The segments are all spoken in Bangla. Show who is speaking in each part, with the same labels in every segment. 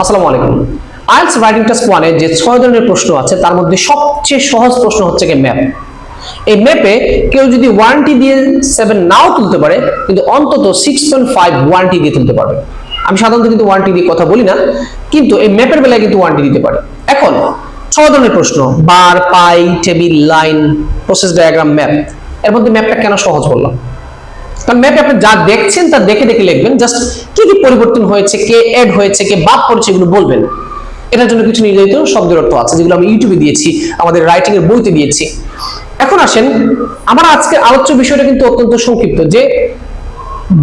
Speaker 1: আসসালামু আলাইকুম। আইএলস রাইটিং টেস্ট ওয়ানে যে ছয় ধরনের প্রশ্ন আছে, তার মধ্যে সবচেয়ে সহজ প্রশ্ন হচ্ছে কি ম্যাপ। এই ম্যাপে কেউ যদি ওয়ারেন্টি দিয়ে সেভেন নাও তুলতে পারে, কিন্তু অন্তত সিক্স পয়েন্ট ফাইভ ওয়ারেন্টি দিয়ে তুলতে পারবে। আমি সাধারণত কিন্তু ওয়ারেন্টি দিয়ে কথা বলি না, কিন্তু এই ম্যাপের বেলায় কিন্তু ওয়ারেন্টি দিতে পারে। এখন, ছয় ধরনের প্রশ্ন, bar, pie, table, line, process diagram, map. এর মধ্যে ম্যাপটা কেন সহজ বললাম? কারণ ম্যাপে আপনি যা দেখছেন তা দেখে দেখে লিখবেন জাস্ট কি কি পরিবর্তন হয়েছে, কে অ্যাড হয়েছে, কে বাদ পড়েছে এগুলো বলবেন। এটার জন্য কিছু নির্ধারিত শব্দের অর্থ আছে, যেগুলো আমি ইউটিউবে দিয়েছি, আমাদের রাইটিং এর বইতে দিয়েছি। এখন আসেন, আমার আজকের আলোচ্য বিষয়টা কিন্তু অত্যন্ত সংক্ষিপ্ত, যে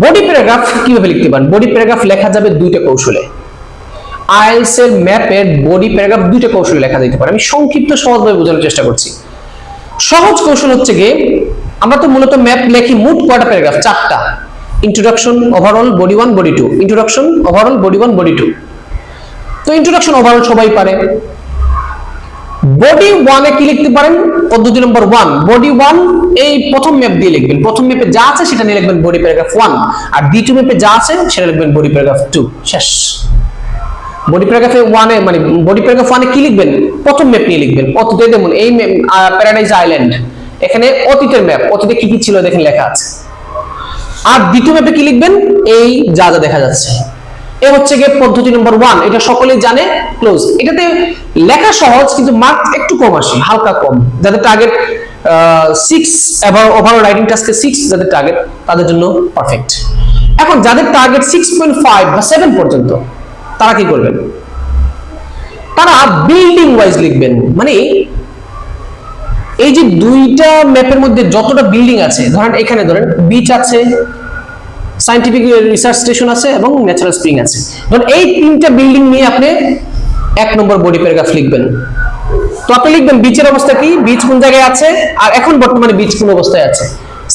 Speaker 1: বডি প্যারাগ্রাফ কীভাবে লিখতে পারেন? বডি প্যারাগ্রাফ লেখা যাবে দুইটা কৌশলে। আইএলস এর ম্যাপের বডি প্যারাগ্রাফ দুইটা কৌশলে লেখা যেতে পারে। আমি সংক্ষিপ্ত সহজভাবে বোঝানোর চেষ্টা করছি। সহজ কৌশল হচ্ছে গিয়ে আমরা তো মূলত ম্যাপ লেখি মোট কয়টা প্যারাগ্রাফ চারটা। Introduction overall body one body two introduction overall body one body two তো ইন্ট্রোডাকশন ওভারঅল সবাই পারে। বডি ওয়ানে কি লিখতে পারেন? পদ্ধতি নম্বর ওয়ান বডি ওয়ান এই প্রথম ম্যাপ দিয়ে লিখবেন। প্রথম ম্যাপে যা আছে সেটা নিয়ে লিখবেন বডি প্যারাগ্রাফ ওয়ান আর দ্বিতীয় ম্যাপে যা আছে সেটা লিখবেন বডি প্যারাগ্রাফ টু শেষ। বডি প্যারাগ্রাফে ওয়ানে মানে বডি প্যারাগ্রাফ ওয়ানে কি লিখবেন? প্রথম ম্যাপ নিয়ে লিখবেন। অতীতে দেখুন এই প্যারাডাইজ আইল্যান্ড এখানে অতীতের ম্যাপ অতীতে কি কি ছিল দেখেন লেখা আছে। আর দ্বিতীয় ম্যাপে কি লিখবেন? এই যা যা দেখা যাচ্ছে। এ হচ্ছে গিয়ে পদ্ধতি নম্বর ওয়ান এটা সকলেই জানে ক্লোজ এটাতে লেখা সহজ, কিন্তু মার্ক একটু কম আসে, হালকা কম। যাদের টার্গেট সিক্স ওভারঅল রাইটিং টাস্কে সিক্স যাদের টার্গেট তাদের জন্য পারফেক্ট এখন যাদের টার্গেট সিক্স পয়েন্ট ফাইভ বা সেভেন পর্যন্ত, তারা কি করবেন? তারা বিল্ডিং ওয়াইজ লিখবেন। মানে এই যে দুইটা ম্যাপের মধ্যে যতটা বিল্ডিং আছে, ধরেন এখানে ধরেন বিচ আছে সাইন্টিফিক রিসার্চ স্টেশন আছে এবং ন্যাচারাল স্প্রিং আছে। ধরুন এই তিনটা বিল্ডিং নিয়ে আপনি এক নম্বর বডি প্যারাগ্রাফ লিখবেন। তো আপনি লিখবেন বিচের অবস্থা কি? বিচ কোন জায়গায় আছে? আর এখন বর্তমানে বিচ কোন অবস্থায় আছে?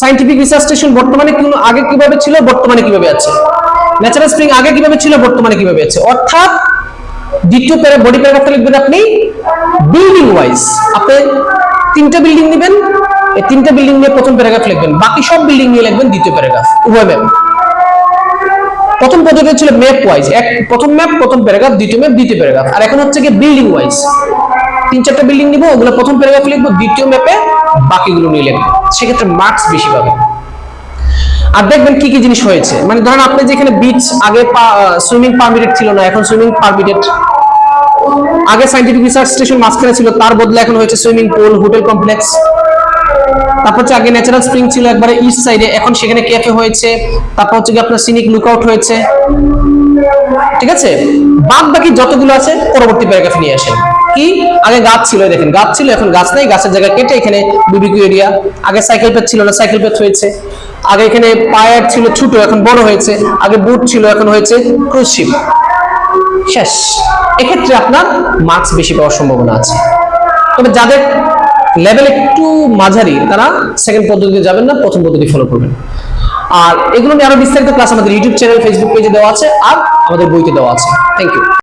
Speaker 1: সাইন্টিফিক রিসার্চ স্টেশন বর্তমানে কোন, আগে কীভাবে ছিল, বর্তমানে কীভাবে আছে? ন্যাচারাল স্প্রিং আগে কীভাবে ছিল, বর্তমানে কীভাবে আছে? অর্থাৎ দ্বিতীয় প্যারা বডি প্যারাগ্রাফটা লিখবেন আপনি বিল্ডিং ওয়াইজ আপনি তিনটা বিল্ডিং নেবেন, এই তিনটা বিল্ডিং নিয়ে প্রথম প্যারাগ্রাফ লিখবেন, বাকি সব বিল্ডিং নিয়ে লিখবেন দ্বিতীয় প্যারাগ্রাফ উভয় ম্যাপ প্রথম পদ্ধতি ছিল ম্যাপ ওয়াইজ এক, প্রথম ম্যাপ প্রথম প্যারাগ্রাফ দ্বিতীয় ম্যাপ দ্বিতীয় প্যারাগ্রাফ আর এখন হচ্ছে কি বিল্ডিং ওয়াইজ তিন, চারটা বিল্ডিং নিব, ওগুলো প্রথম প্যারাগ্রাফ লিখব, দ্বিতীয় ম্যাপে বাকিগুলো নিয়ে লিখব। সেক্ষেত্রে মার্কস বেশি পাবেন। আর দেখবেন কি কি জিনিস হয়েছে। মানে ধরেন আপনি যেখানে বিচ আগে সুইমিং পারমিটেড ছিল না, এখন সুইমিং পারমিটেড আগে সাইন্টিফিক রিসার্চ স্টেশন মাঝখানে ছিল, তার বদলে এখন হয়েছে সুইমিং পুল হোটেল কমপ্লেক্স তারপর হচ্ছে আগে ন্যাচারাল স্প্রিং ছিল একবারে ইস্ট সাইডে এখন সেখানে ক্যাফে হয়েছে। তারপর হচ্ছে কি আপনার সিনিক লুকআউট হয়েছে। ঠিক আছে? বাদ বাকি যতগুলো আছে, পরবর্তী প্যারাগ্রাফ নিয়ে আসেন। কি? আগে গাছ ছিল দেখেন, গাছ ছিল, এখন গাছ নেই, গাছের জায়গা কেটে এখানে বিবিকিউ এরিয়া আগে সাইকেল পেট ছিল না সাইকেল পেট হয়েছে। আগে এখানে পায়ার ছিল ছোট, এখন বড় হয়েছে। আগে বুট ছিল, এখন হয়েছে ক্রুজ শিপ শেষ। এক্ষেত্রে আপনার মার্কস বেশি পাওয়ার সম্ভাবনা আছে। তবে যাদের লেভেল একটু মাঝারি, তারা সেকেন্ড পদ্ধতিতে যাবেন না, প্রথম পদ্ধতি ফলো করবেন। আর এগুলো নিয়ে আরও বিস্তারিত ক্লাস আমাদের ইউটিউব চ্যানেল ফেসবুক পেজে দেওয়া আছে, আর আমাদের বইতে দেওয়া আছে। Thank you